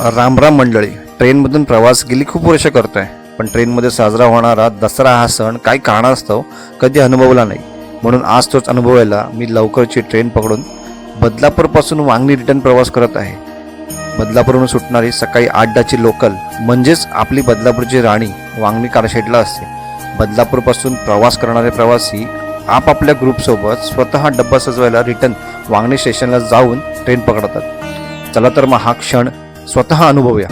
रामराम मंडळी ट्रेनमधून प्रवास गेली खूप वर्ष करतोय पण ट्रेनमध्ये साजरा होणारा दसरा हा सण काही कारणास्तव कधी अनुभवला नाही. म्हणून आज तोच अनुभवायला मी लवकरची ट्रेन पकडून बदलापूरपासून वांगणी रिटर्न प्रवास करत आहे. बदलापूरहून सुटणारी सकाळी आठडाची लोकल म्हणजेच आपली बदलापूरची राणी वांगणी कारशेडला असते. बदलापूरपासून प्रवास करणारे प्रवासी आपापल्या ग्रुपसोबत स्वतः डब्बा सजवायला रिटर्न वांगणी स्टेशनला जाऊन ट्रेन पकडतात. चला तर मग हा क्षण स्वतः अनुभवूया.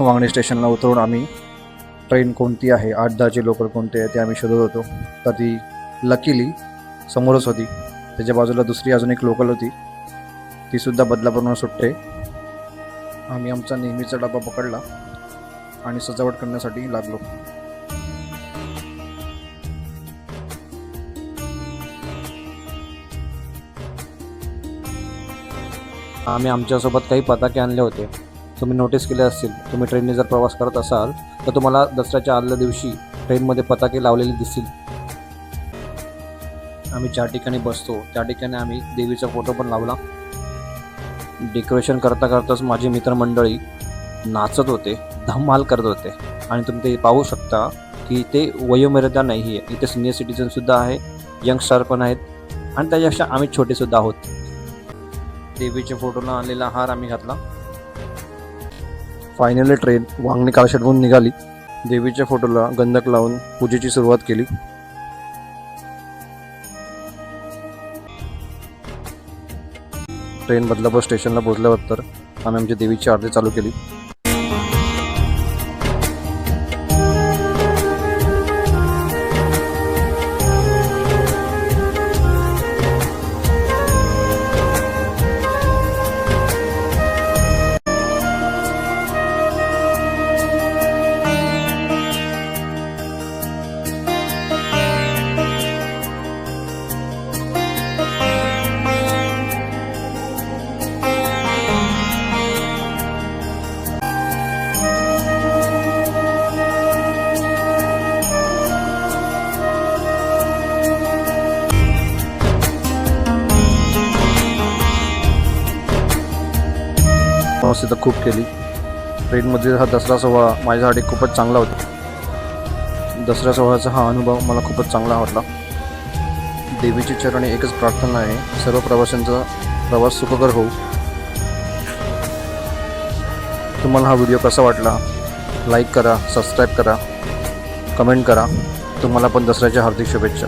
वांगणी स्टेशनला उतरून आम्ही ट्रेन कोणती आहे आठ दहाची लोकल कोणती आहे ते आम्ही शोधत होतो. तर ती लकीली समोरच होती. त्याच्या बाजूला दुसरी अजून एक लोकल होती. तीसुद्धा सुद्धा सुटते. आम्ही आमचा नेहमीचा डबा पकडला आणि सजावट करण्यासाठी लागलो. आम्ही आमच्यासोबत काही पताके आणले होते. तुम्ही नोटीस केले असतील. तुम्ही ट्रेनने जर प्रवास करत असाल तर तुम्हाला दसऱ्याच्या आदल्या दिवशी ट्रेनमध्ये पताके लावलेले दिसतील. आम्ही ज्या ठिकाणी बसतो त्या ठिकाणी आम्ही देवीचा फोटो पण लावला. डेकोरेशन करता करताच माझी मित्रमंडळी नाचत होते धमाल करत होते. आणि तुम्ही ते पाहू शकता की इथे वयोमर्यादा नाही आहे इथे सिनियर सिटीजनसुद्धा आहे यंगस्टार पण आहेत. आणि त्याच्यापेक्षा आम्ही छोटेसुद्धा आहोत. देवीच्या फोटोला आलेला हार आम्ही घातला. फायनली ट्रेन वांगणी काळशेटहून निघाली. देवीच्या फोटोला गंधक लावून पूजेची सुरुवात केली. ट्रेन बदलापूर स्टेशनला पोहोचल्यावर आम्ही आमची देवीची आरती चालू केली. मस्ती तर खूप केली. ट्रेनमध्ये हा दसरा सोहळा माझ्यासाठी खूपच चांगला होता. दसऱ्या सोहळ्याचा हा अनुभव मला खूपच चांगला वाटला. देवीची चरणी एकच प्रार्थना आहे सर्व प्रवाशांचा प्रवास सुखकर होऊ. तुम्हाला हा व्हिडिओ कसा वाटला? लाईक करा सबस्क्राईब करा कमेंट करा. तुम्हाला पण दसऱ्याच्या हार्दिक शुभेच्छा.